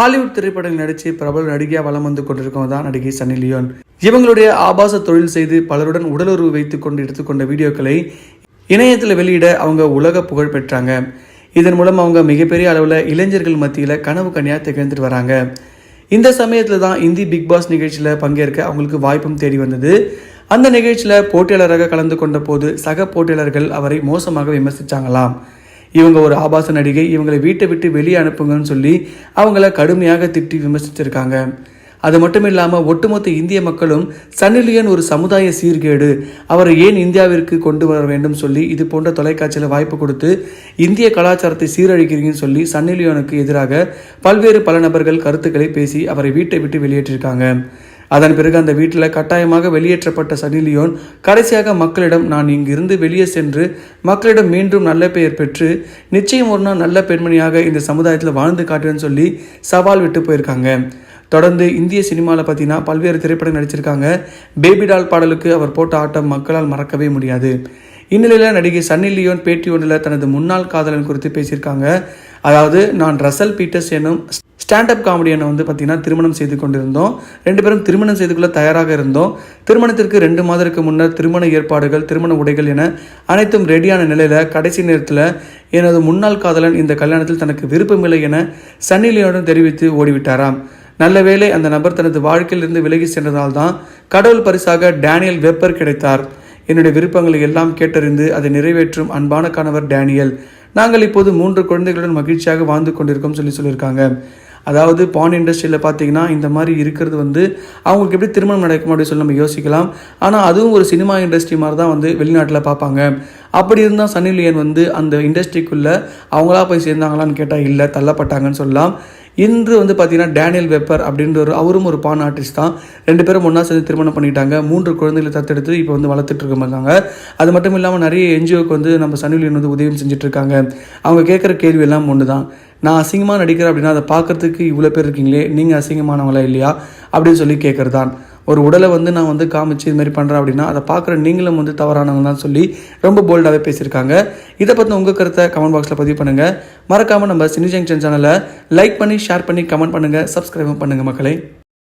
Hollywood திரைப்படங்கள் நடித்து பிரபல நடிகையாக வளம் வந்து கொண்டிருக்கவங்க தான் நடிகை சன்னி லியோன். இவங்களுடைய ஆபாச தொழில் செய்து பலருடன் உடலுறவு வைத்துக் கொண்டு எடுத்துக்கொண்ட வீடியோக்களை இணையத்தில் வெளியிட அவங்க உலக புகழ் பெற்றாங்க. இதன் மூலம் அவங்க மிகப்பெரிய அளவில் இளைஞர்கள் மத்தியில் கனவு கனியாக திகழ்ந்துட்டு வராங்க. இந்த சமயத்தில் தான் இந்தி பிக் பாஸ் நிகழ்ச்சியில் பங்கேற்க அவங்களுக்கு வாய்ப்பும் தேடி வந்தது. அந்த நிகழ்ச்சியில் போட்டியாளராக கலந்து கொண்ட போது சக போட்டியாளர்கள் அவரை மோசமாக விமர்சித்தாங்களாம் இவங்க ஒரு ஆபாச நடிகை இவங்களை வீட்டை விட்டு வெளியே அனுப்புங்கன்னு சொல்லி அவங்கள கடுமையாக திட்டி விமர்சிச்சிருக்காங்க. அது மட்டும் இல்லாமல் ஒட்டுமொத்த இந்திய மக்களும் சன்னிலியன் ஒரு சமுதாய சீர்கேடு அவரை ஏன் இந்தியாவிற்கு கொண்டு வர வேண்டும் சொல்லி இது போன்ற தொலைக்காட்சியில் வாய்ப்பு கொடுத்து இந்திய கலாச்சாரத்தை சீரழிக்கிறீங்கன்னு சொல்லி சன்னிலியோனுக்கு எதிராக பல்வேறு பல நபர்கள் கருத்துக்களை பேசி அவரை வீட்டை விட்டு வெளியேற்றிருக்காங்க. அதன் பிறகு அந்த வீட்டில் கட்டாயமாக வெளியேற்றப்பட்ட சனிலியோன் கடைசியாக மக்களிடம் நான் இங்கிருந்து வெளியே சென்று மக்களிடம் மீண்டும் நல்ல பெயர் பெற்று நிச்சயம் ஒரு நாள் நல்ல பெண்மணியாக இந்த சமுதாயத்தில் வாழ்ந்து காட்டுவேன்னு சொல்லி சவால் விட்டு போயிருக்காங்க. தொடர்ந்து இந்திய சினிமாவில் பார்த்தீங்கன்னா பல்வேறு திரைப்படம் நடிச்சிருக்காங்க. பேபி டால் பாடலுக்கு அவர் போட்ட ஆட்டம் மக்களால் மறக்கவே முடியாது. இந்நிலையில் நடிகை சன்னி லியோன் பேட்டி ஒன்றில் தனது முன்னாள் காதலன் குறித்து பேசியிருக்காங்க. அதாவது நான் ரசல் பீட்டர்ஸ் எனும் ஸ்டாண்டப் காமெடியனை வந்து பார்த்திங்கன்னா திருமணம் செய்து கொண்டிருந்தோம். ரெண்டு பேரும் திருமணம் செய்து கொள்ள தயாராக இருந்தோம். திருமணத்திற்கு ரெண்டு மாதத்துக்கு முன்னர் திருமண ஏற்பாடுகள் திருமண உடைகள் என அனைத்தும் ரெடியான நிலையில் கடைசி நேரத்தில் எனது முன்னாள் காதலன் இந்த கல்யாணத்தில் தனக்கு விருப்பமில்லை என சன்னிலியோடன் தெரிவித்து ஓடிவிட்டாராம். நல்ல வேளை அந்த நபர் தனது வாழ்க்கையிலிருந்து விலகி சென்றதால் தான் கடவுள் பரிசாக டேனியல் வெப்பர் கிடைத்தார். என்னுடைய விருப்பங்களை எல்லாம் கேட்டறிந்து அதை நிறைவேற்றும் அன்பான கணவர் டேனியல். நாங்கள் இப்போது மூன்று குழந்தைகளுடன் மகிழ்ச்சியாக வாழ்ந்து கொண்டிருக்கோம் சொல்லி சொல்லியிருக்காங்க. அதாவது பான் இண்டஸ்ட்ரியில் பார்த்தீங்கன்னா இந்த மாதிரி இருக்கிறது வந்து அவங்களுக்கு எப்படி திருமணம் நடக்கும் அப்படின்னு சொல்லி நம்ம யோசிக்கலாம். ஆனால் அதுவும் ஒரு சினிமா இண்டஸ்ட்ரி மாதிரி தான் வந்து வெளிநாட்டில் பார்ப்பாங்க. அப்படி இருந்தால் சன்னி லியன் வந்து அந்த இண்டஸ்ட்ரிக்குள்ளே அவங்களா போய் சேர்ந்தாங்களான்னு கேட்டால் இல்லை தள்ளப்பட்டாங்கன்னு சொல்லலாம். இன்று வந்து பார்த்தீங்கன்னா டேனியல் வெப்பர் அப்படின்ற ஒரு அவரும் ஒரு பான் ஆர்டிஸ்ட் தான். ரெண்டு பேரும் ஒன்றா சேர்ந்து திருமணம் பண்ணிட்டாங்க. மூன்று குழந்தைகளை தத்தெடுத்து இப்போ வந்து வளர்த்துட்டு இருக்காங்க அது மட்டும் இல்லாமல் நிறைய என்ஜிஓக்கு வந்து நம்ம சனிலியன் வந்து உதவி செஞ்சுட்டு இருக்காங்க. அவங்க கேட்குற கேள்வி எல்லாம் ஒன்று தான் நான் அசிங்கமாக நடிக்கிறேன் அப்படின்னா அதை பார்க்கறதுக்கு இவ்வளோ பேர் இருக்கீங்களே நீங்கள் அசிங்கமானவங்களா இல்லையா? அப்படின்னு சொல்லி கேட்குறது தான் ஒரு உடலை வந்து நான் வந்து காமிச்சு இது மாதிரி பண்ணுறேன் அப்படின்னா அதை பார்க்குற நீங்களும் வந்து தவறானவங்க தான் சொல்லி ரொம்ப போல்டாகவே பேசியிருக்காங்க. இதை பற்றி உங்கள் கருத்தை கமெண்ட் பாக்ஸில் பதிவு பண்ணுங்கள் மறக்காமல் நம்ம சினி ஜங்ஷன் சேனலை லைக் பண்ணி ஷேர் பண்ணி கமெண்ட் பண்ணுங்கள் சப்ஸ்கிரைபும் பண்ணுங்கள் மக்களே.